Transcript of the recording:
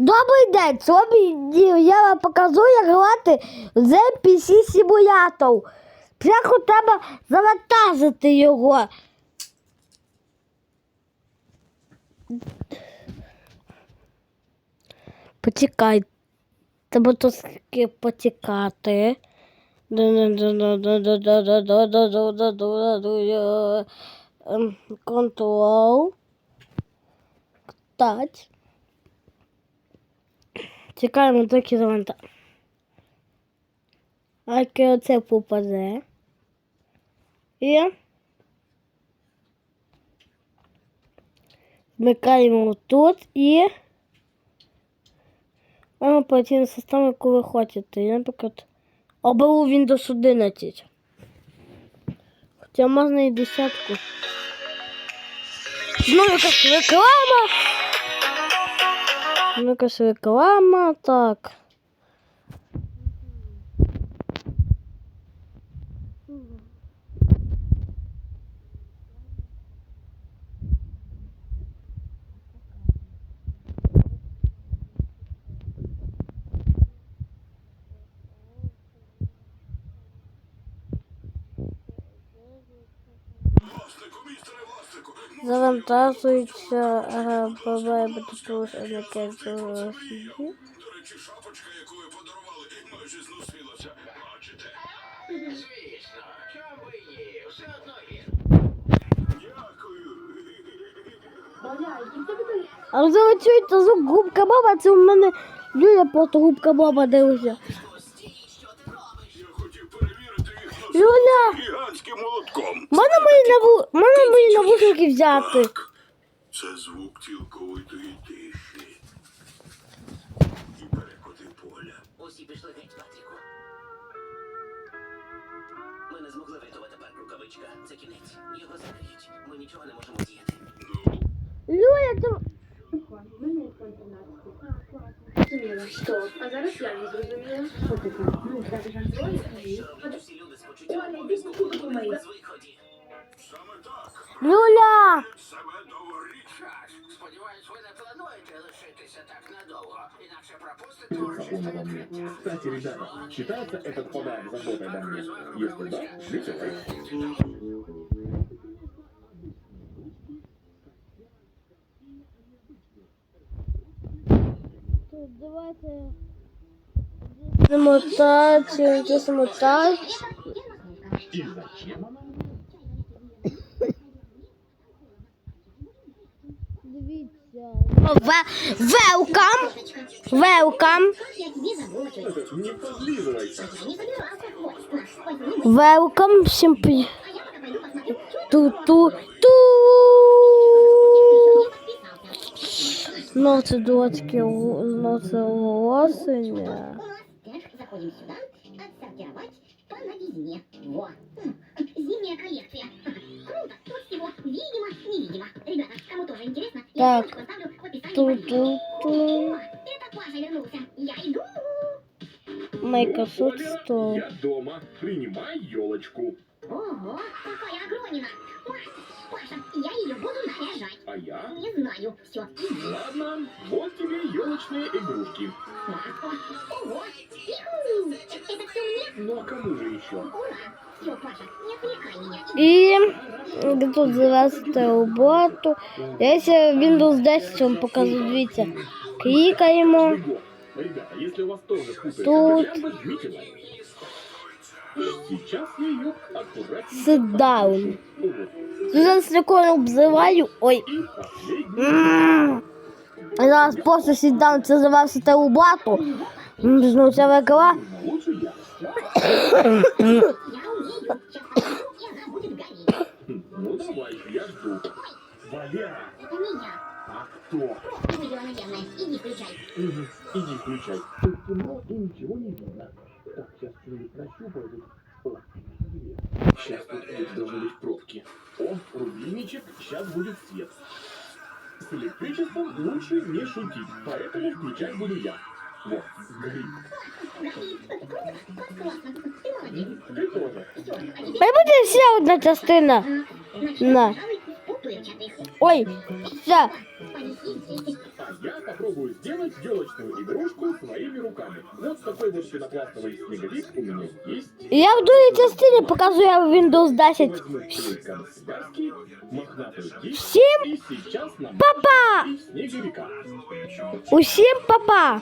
Добрий день! Сьогодні я вам покажу, як грати в ZPC Simulator. Спочатку треба завантажити його. Почекай. Треба трошки потікати. Ем, Контрол. Так. Чекаємо, доки заванта. Аки оце попаде. І вмикаємо тут і воно операційна система, яку ви хочете. Я, наприклад, оберу Windows 11. Хоча можна і десятку. Знову якась реклама. Ну, якась реклама, так. Завантажується бутус таке До речі, шапочка, яку ви подарували, майже зносилася. Бачите? Звісно, чому звук губка Боба, це у мене Юля просто губка Боба дивиться. Юля, гігантським молотком. можна мої наву... можна мої навушники взяти? Так, це звук цілковитої тиші. І перекоти поля. Усі пішли геть, Патріку. Ми не змогли врятувати парк рукавичка. Це кінець. Його закриють. Ми нічого не можемо діяти. Юля, це... Стоп, а зараз я не зрозуміла. Що таке? Ну, так жартує, усі люди безвиході. Саме. Кстати, ребята, считается этот подарок заботой обо мне? Если да, жите лайк. Давайте... Це замотати. И зачем она мне? Дивіться. Велкам! Велкам! Не. Велкам всім при... Ту-ту-ту! Ну, це дочки, ну, це оголошення. Заходим сюда, отсортировать по новизне. Во. Зимняя коллекция. Круто. Тут всего видимо, невидимо. Ребята, кому тоже интересно, я Так. ссылочку в описании. под видео. Ту-ту-ту. О, это Паша вернулся. Я иду. Валера, Store. я дома. Принимай елочку. Ого, какая огромина. Паша, я ее буду наряжать. А я? Не знаю. Все. Ладно, вот тебе елочные игрушки. Ого. І тут завести роботу. Я ще Windows 10 вам покажу, дивіться. Клікаємо. Тут. Вот. Зараз прикольно обзиваю. Ой. Зараз просто сідав, це завести роботу. Ну, це викла. Ну давай, я жду. Валера, Это не я. а кто? Видео, наверное. Иди включай. Мгм, Иди включай. Тут темно и ничего не видно. Так, сейчас что-нибудь нащупаю. О, Сейчас тут где-то должны быть пробки. О, рубильничек, сейчас будет свет. С электричеством лучше не шутить, поэтому включать буду я. Вот, горит. Хай буде ще одна частина. Значит, На. пожалуй, у плечатых. Ой, все. Понеси здесь. А я попробую попробую сделать елочную игрушку своими руками. Вот такой вот пенопластовый снеговик у меня есть. Я в другій частині показую Windows 10. Возьму клей канцелярский, мохнатую кисть, Всім и сейчас нам па-па! снеговика. Усім па-па!